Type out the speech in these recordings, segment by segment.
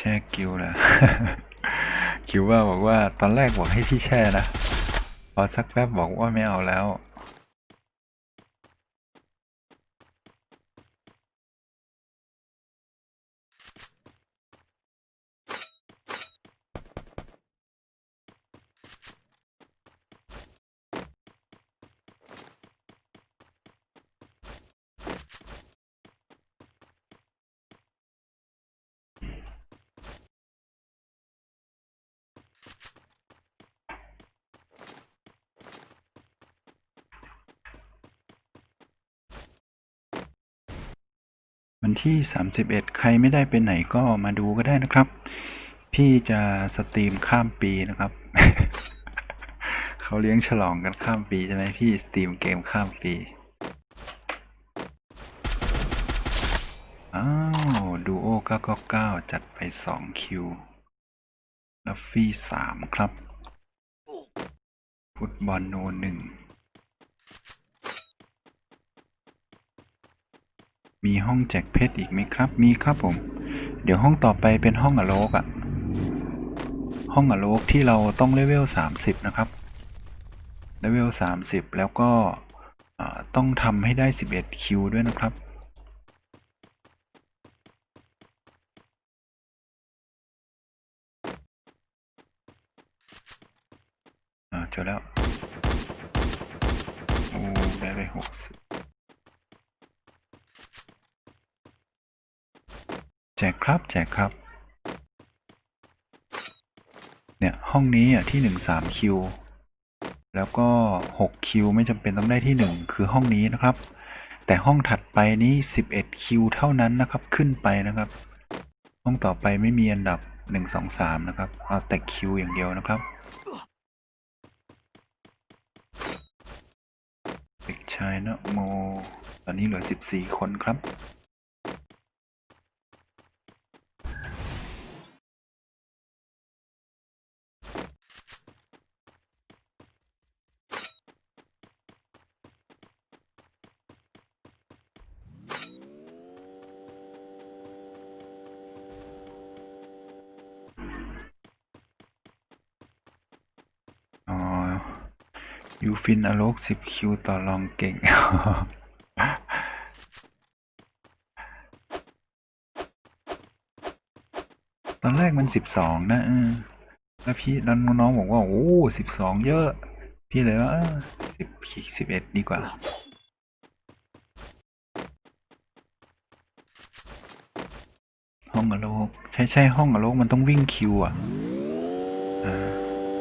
แช่คิวนะคิวว่าบอกว่าตอนแรกบอกให้พี่แช่นะ พอสักแป๊บบอกว่าไม่เอาแล้ว วันที่ 31 ใครไม่ได้ไปไหนก็มาดูก็ได้นะครับ พี่จะสตรีมข้ามปีนะครับ เขาเลี้ยงฉลองกันข้ามปีใช่ไหมพี่สตรีมเกมข้ามปี อ้าวดูโอ999 จัดไป2คิวลัฟฟี่3ครับ ฟุตบอลโน1 มีห้องแจกเพชรอีกไหมครับ มีครับผม เดี๋ยวห้องต่อไปเป็นห้องอโลกอะห้องอโลกที่เราต้องเลเวล 30 นะครับเลเวล 30 แล้วก็ต้องทำให้ได้ 11 คิวด้วยนะครับเจอแล้ว โอ้ ได้ไปหกสิบ แจกครับ แจกครับ เนี่ย ห้องนี้อะที่หนึ่งสามคิว แล้วก็หกคิวไม่จำเป็นต้องได้ที่หนึ่งคือห้องนี้นะครับ แต่ห้องถัดไปนี้สิบเอ็ดคิวเท่านั้นนะครับ ขึ้นไปนะครับ ห้องต่อไปไม่มีอันดับหนึ่งสองสามนะครับ เอาแต่คิวอย่างเดียวนะครับเด็กชายนะโม ตอนนี้เหลือ14คนครับ ยูฟินอโลก10คิวต่อรองเก่ง ตอนแรกมัน12นะเออแล้วพี่แล้วน้องบอกว่า โอ้12เยอะ พี่เลยว่าสิบสิบเอ็ดดีกว่าห้องอโลก ใช่ใช่ห้องอโลกมันต้องวิ่งคิวอะอ่า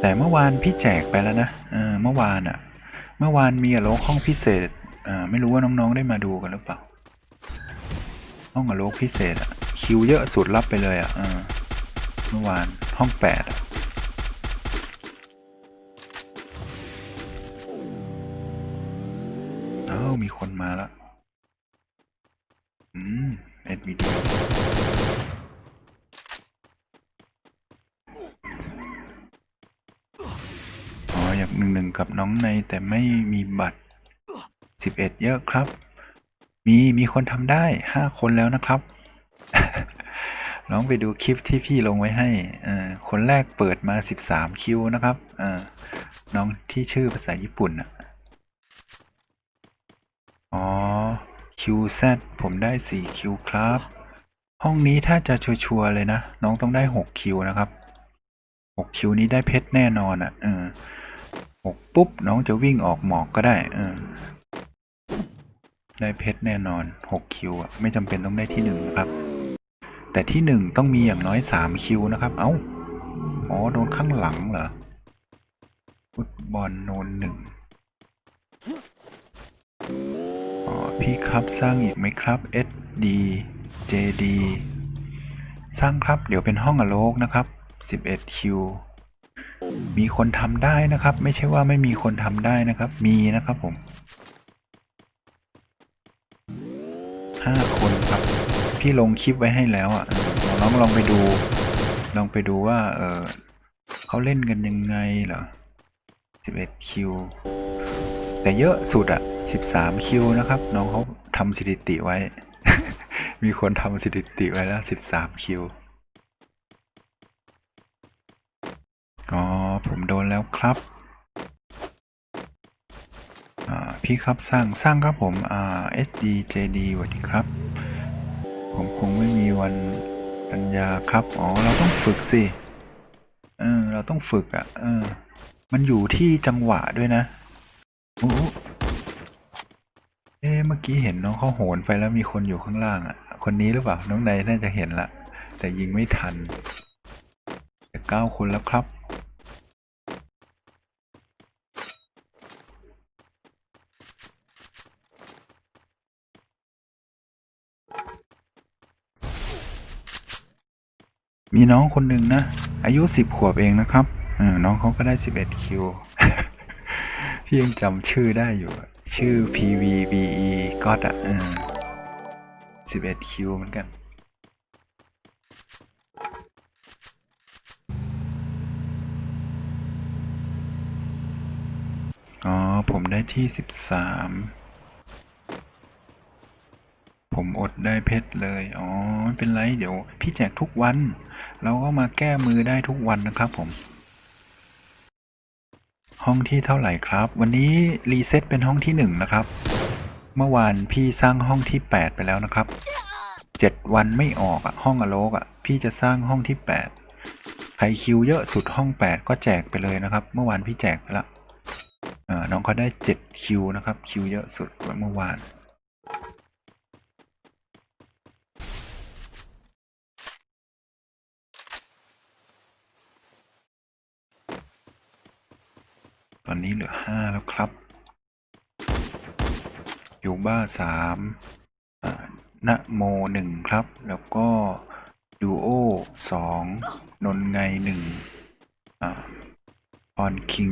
แต่เมื่อวานพี่แจกไปแล้วนะเออเมื่อวานอะ่ะเมื่อวานมีอโลกห้องพิเศษอ่าไม่รู้ว่าน้องๆได้มาดูกันหรือเปล่า ห้องอโลกพิเศษอะคิวเยอะสุดรับไปเลยอะ่ะเออเมื่อวานห้องแปดอะอ้ามีคนมาแล้วอืมเอ็ดวิดี อยากหนึ่งหนึ่งกับน้องในแต่ไม่มีบัตรสิบเอ็ดเยอะครับ มีมีคนทำได้ห้าคนแล้วนะครับน้องไปดูคลิปที่พี่ลงไว้ให้อ่อคนแรกเปิดมาสิบสามคิวนะครับอ่อน้องที่ชื่อภาษาญี่ปุ่นอะอ๋อ QZ ผมได้สี่คิวครับ ห้องนี้ถ้าจะชัวร์เลยนะ น้องต้องได้หกคิวนะครับหกคิวนี้ได้เพชรแน่นอนอะเออ หกปุ๊บ น้องจะวิ่งออกหมอกก็ได้ เออ ได้เพชรแน่นอนหกคิวอะ ไม่จำเป็นต้องได้ที่หนึ่งนะครับ แต่ที่หนึ่งต้องมีอย่างน้อยสามคิวนะครับ เอ้า อ๋อ โดนข้างหลังเหรอ ฟุตบอลโนนหนึ่งอ๋อ พี่ครับสร้างอีกไหมครับ SD JD สร้างครับ เดี๋ยวเป็นห้องอโลกนะครับ 11คิว มีคนทำได้นะครับ ไม่ใช่ว่าไม่มีคนทำได้นะครับ มีนะครับผมห้าคนครับ พี่ลงคลิปไว้ให้แล้วอะน้องลองไปดู ลองไปดูว่า เออเขาเล่นกันยังไงเหรอ11คิวแต่เยอะสุดอะ13คิวนะครับ น้องเขาทำสถิติไว้ มีคนทำสถิติไว้แล้ว 13คิว อ๋อ ผมโดนแล้วครับพี่ครับสร้างสร้างครับผมอ่า SD JD สวัสดีครับ ผมคงไม่มีวันปัญญาครับ อ๋อ เราต้องฝึกสิ เออ เราต้องฝึกอะ เออ มันอยู่ที่จังหวะด้วยนะโอ้เอ๊เมื่อกี้เห็นน้องเขาโหนไปแล้วมีคนอยู่ข้างล่างอะ คนนี้หรือเปล่า น้องใดน่าจะเห็นละ แต่ยิงไม่ทันแต่เก้าคนแล้วครับ มีน้องคนหนึ่งนะ อายุสิบขวบเองนะครับน้องเขาก็ได้สิบเอ็ดคิวพี่ยังจำชื่อได้อยู่ ชื่อ PVBE ก็อดอะเออสิบเอ็ดคิวเหมือนกันอ๋อ ผมได้ที่สิบสามผมอดได้เพชรเลย อ๋อไม่เป็นไร เดี๋ยวพี่แจกทุกวัน เราก็มาแก้มือได้ทุกวันนะครับผม ห้องที่เท่าไหร่ครับ วันนี้รีเซ็ตเป็นห้องที่หนึ่งนะครับ เมื่อวานพี่สร้างห้องที่แปดไปแล้วนะครับเจ็ดวันไม่ออกอะห้องอโลกอะพี่จะสร้างห้องที่แปดใครคิวเยอะสุดห้องแปดก็แจกไปเลยนะครับ เมื่อวานพี่แจกไปล้วเออน้องเขาได้เจ็ดคิวนะครับ คิวเยอะสุดเมื่อวาน ตอนนี้เหลือห้าแล้วครับยูบ้าสามนะโมหนึ่งครับ แล้วก็ดูโอสองนนไงหนึ่งอ่าอนคิง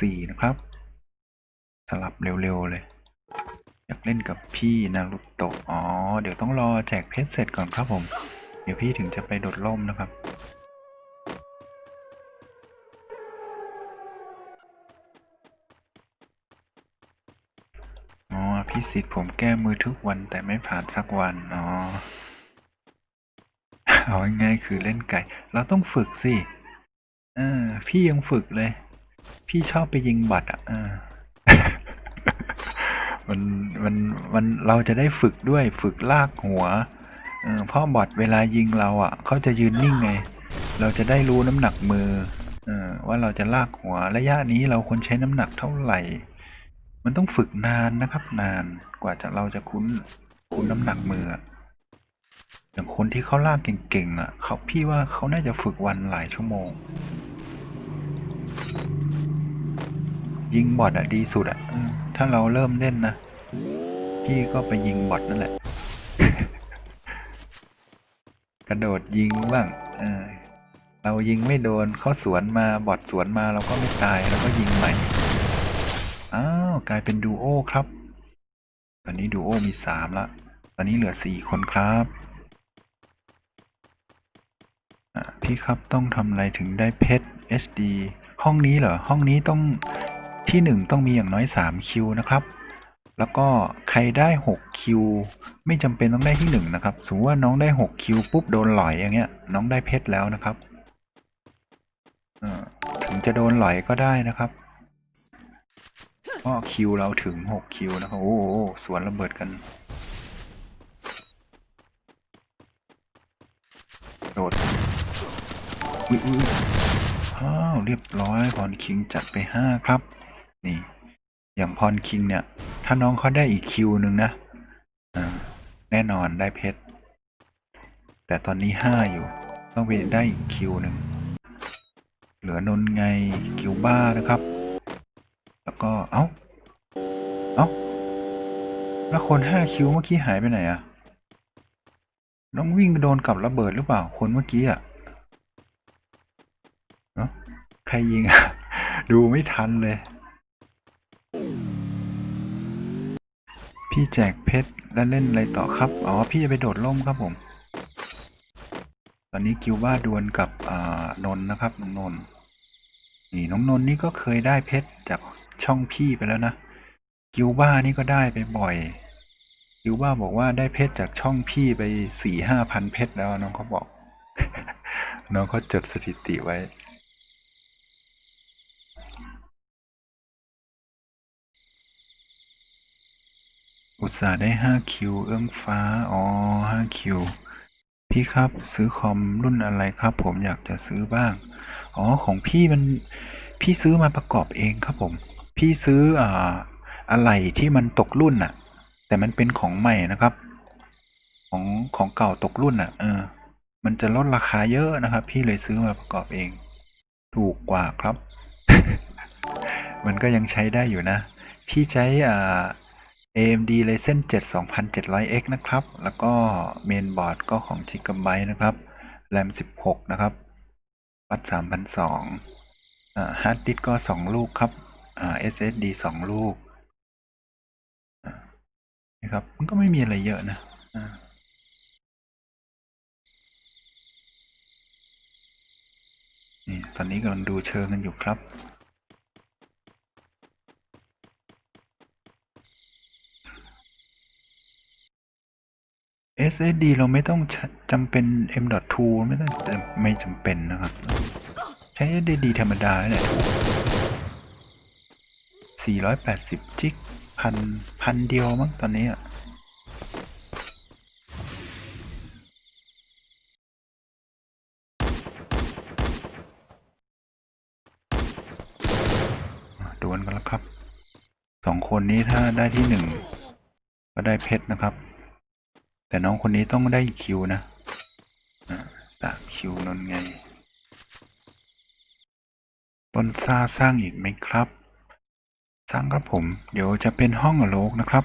สี่นะครับ สลับเร็วๆเลย อยากเล่นกับพี่นารุโตะอ๋อ เดี๋ยวต้องรอแจกเพชรเสร็จก่อนครับผม เดี๋ยวพี่ถึงจะไปโดดร่มนะครับ พี่สิทธิ์ผมแก้มือทุกวันแต่ไม่ผ่านสักวันอ๋อเอาง่ายๆคือเล่นไก่ เราต้องฝึกสิเออ พี่ยังฝึกเลย พี่ชอบไปยิงบัตรอะเออมันมันมันเราจะได้ฝึกด้วยฝึกลากหัวเออพราะบอทเวลายิงเราอะเขาจะยืนนิ่งไง เราจะได้รู้น้ำหนักมือเออว่าเราจะลากหัวระยะนี้เราควรใช้น้ำหนักเท่าไหร่ มันต้องฝึกนานนะครับนานกว่าจะเราจะคุ้นคุ้นน้ำหนักมืออย่างคนที่เขาลากเก่งๆอะเขาพี่ว่าเขาน่าจะฝึกวันหลายชั่วโมง ยิงบอทอะดีสุดอะถ้าเราเริ่มเล่นนะพี่ก็ไปยิงบอทนั่นแหละ กระโดดยิงบ้างเออเรายิงไม่โดนเขาสวนมาบอทสวนมาเราก็ไม่ตายเราก็ยิงใหม่ อ้าว กลายเป็นดูโอครับ ตอนนี้ดูโอมีสามละ ตอนนี้เหลือสี่คนครับพี่ครับต้องทำอะไรถึงได้เพชร SD ห้องนี้เหรอ ห้องนี้ต้องที่หนึ่งต้องมีอย่างน้อยสามคิวนะครับ แล้วก็ใครได้หกคิวไม่จำเป็นต้องได้ที่หนึ่งนะครับ สมมติว่าน้องได้หกคิวปุ๊บโดนหลอยอย่างเงี้ย น้องได้เพชรแล้วนะครับถึงจะโดนหลอยก็ได้นะครับ ก็คิวเราถึงหกคิวนะครับ โอ้โหสวนระเบิดกัน โดดอุ้ยอุ้ยอ้าวเรียบร้อยพรคิงจัดไปห้าครับ นี่ อย่างพรคิงเนี่ย ถ้าน้องเขาได้อีกคิวหนึ่งนะอ่าแน่นอนได้เพชร แต่ตอนนี้ห้าอยู่ ต้องไปได้อีกคิวหนึ่งเหลือนนไงคิวบ้านะครับ แล้วก็ เอ้า เอ้า แล้วคนห้าคิวเมื่อกี้หายไปไหนอะน้องวิ่งไปโดนกับระเบิดหรือเปล่า คนเมื่อกี้อะเนาะใครยิงอะดูไม่ทันเลย พี่แจกเพชรแล้วเล่นอะไรต่อครับ อ๋อ พี่จะไปโดดร่มครับผม ตอนนี้กิวบ้าดวลกับ อ่านนท์นะครับน้องนนท์นี่น้องนนท์นี่ก็เคยได้เพชรจาก ช่องพี่ไปแล้วนะ กิวบ้านี่ก็ได้ไปบ่อย กิวบ้าบอกว่าได้เพชรจากช่องพี่ไปสี่ห้าพันเพชรแล้วน้องเขาบอก น้องเขาจดสถิติไว้อุตส่าห์ได้5คิวเอื้องฟ้า อ๋อ5คิว พี่ครับซื้อคอมรุ่นอะไรครับ ผมอยากจะซื้อบ้าง อ๋อของพี่มัน พี่ซื้อมาประกอบเองครับผม พี่ซื้ออ่าอะไรที่มันตกรุ่นน่ะแต่มันเป็นของใหม่นะครับ ของของเก่าตกรุ่นน่ะเออ มันจะลดราคาเยอะนะครับ พี่เลยซื้อมาประกอบเอง ถูกกว่าครับ มันก็ยังใช้ได้อยู่นะ พี่ใช้อ่า AMD Ryzen 7 2700X นะครับ แล้วก็เมนบอร์ดก็ของ Gigabyte นะครับ RAM 16 นะครับ วัด 3,002อ่าฮาร์ดดิสก์ก็ 2 ลูกครับ SSD 2 ลูกนะครับ มันก็ไม่มีอะไรเยอะนะนี่ตอนนี้กำลังดูเชิงกันอยู่ครับ SSD เราไม่ต้องจำเป็น M.2 ไม่ต้องไม่จำเป็นนะครับ ใช้ SSD ธรรมดาเนี่ย 480จิกพันพันเดียวมั้งตอนนี้อะดวลกันแล้วครับสองคนนี้ถ้าได้ที่หนึ่งก็ได้เพชรนะครับ แต่น้องคนนี้ต้องได้คิวนะอ่าสามคิวนนไง ต้นซ่าสร้างอีกไหมครับ สร้างครับผม เดี๋ยวจะเป็นห้องอโลกนะครับ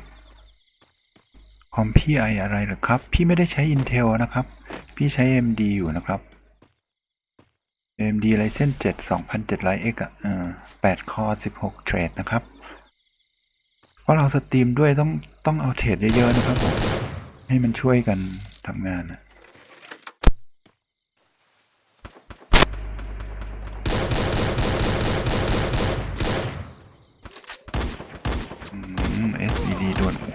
คอมพี่ไออะไรหรอครับ พี่ไม่ได้ใช้ Intel นะครับ พี่ใช้ AMD อยู่นะครับ AMD Ryzen 7 2700X อะเออ8คอ16 เทรดนะครับ เพราะเราสตรีมด้วยต้องต้องเอาเทรดเยอะๆนะครับ ให้มันช่วยกันทำงานนะอืม SVD ดวลโอ้โหย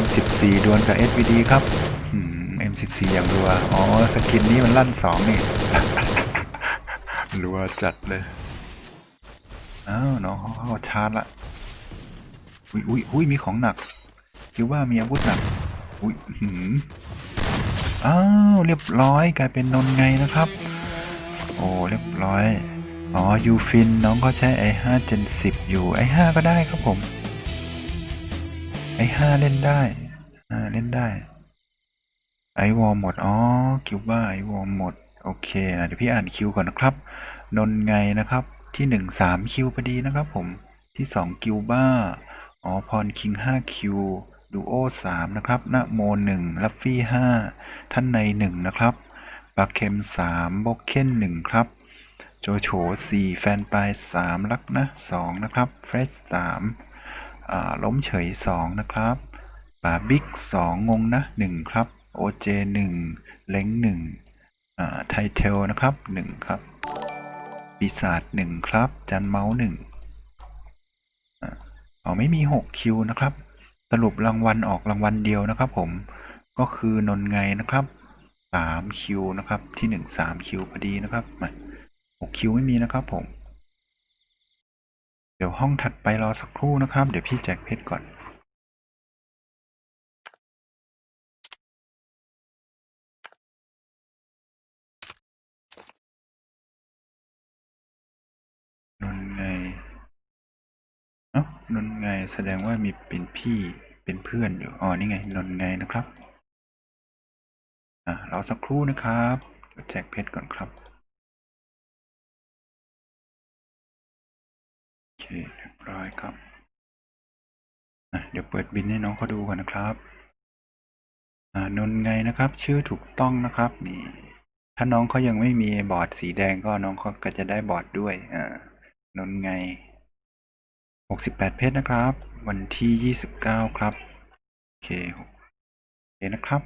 M14 ดวลกับ SVD ครับอืม M14 อย่างรัว อ๋อ สกินนี้มันลั่นสองนี่ รัวจัดเลย อ้าวน้องเขาเข้าชาร์จละ อุ้ยอุ้ยอุ้ยมีของหนัก คิดว่ามีอาวุธหนัก อุ้ยหืมอ้าว เรียบร้อยกลายเป็นนนไงนะครับ โอ้ เรียบร้อย อ๋อยูฟินน้องก็ใช้ i5 Gen 10 อยู่ i5 ก็ได้ครับผม i5 เล่นได้อ่าเล่นได้ไอวอลหมด อ๋อ คิวบ้าไอวอลหมด โอเคเดี๋ยวพี่อ่านคิวก่อนนะครับ นนไงนะครับ ที่หนึ่งสามคิวพอดีนะครับผม ที่สองกิวบ้า อ๋อ พรคิงห้าคิว ดูโอสามนะครับนะโมหนึ่งลัฟฟี่ห้า ท่านในหนึ่งนะครับปลาเค็มสามบ็อกเคนหนึ่งครับ โจโฉสี่แฟนปลายสามลักนะสองนะครับเฟรชสามล้มเฉยสองนะครับป่าบิ๊กสองงงนะหนึ่งครับโอเจหนึ่งเล้งหนึ่งอ่ไทเทลนะครับหนึ่งครับปีศาจหนึ่งครับ จันเมาส์หนึ่งอ๋อไม่มีหกคิวนะครับ สรุปรางวัลออกรางวัลเดียวนะครับ ผมก็คือนนไงนะครับสามคิวนะครับที่หนึ่งสามคิวพอดีนะครับมา คิวไม่มีนะครับผม เดี๋ยวห้องถัดไปรอสักครู่นะครับ เดี๋ยวพี่แจกเพชรก่อนนนไงเอ้านนไงแสดงว่ามีเป็นพี่เป็นเพื่อนอยู่อ๋อนี่ไงนนไงนะครับอะรอสักครู่นะครับเดี๋ยวแจกเพชรก่อนครับ เคเรียบร้อยครับ เดี๋ยวเปิดบินให้น้องเขาดูก่อนนะครับนนไงนะครับ ชื่อถูกต้องนะครับนี่ถ้าน้องเขายังไม่มีบอร์ดสีแดงก็น้องเขาก็จะได้บอร์ดด้วยอ่านนไงหกสิบแปดเพชรนะครับ วันที่ยี่สิบเก้าครับ โอเคโอเคนะครับ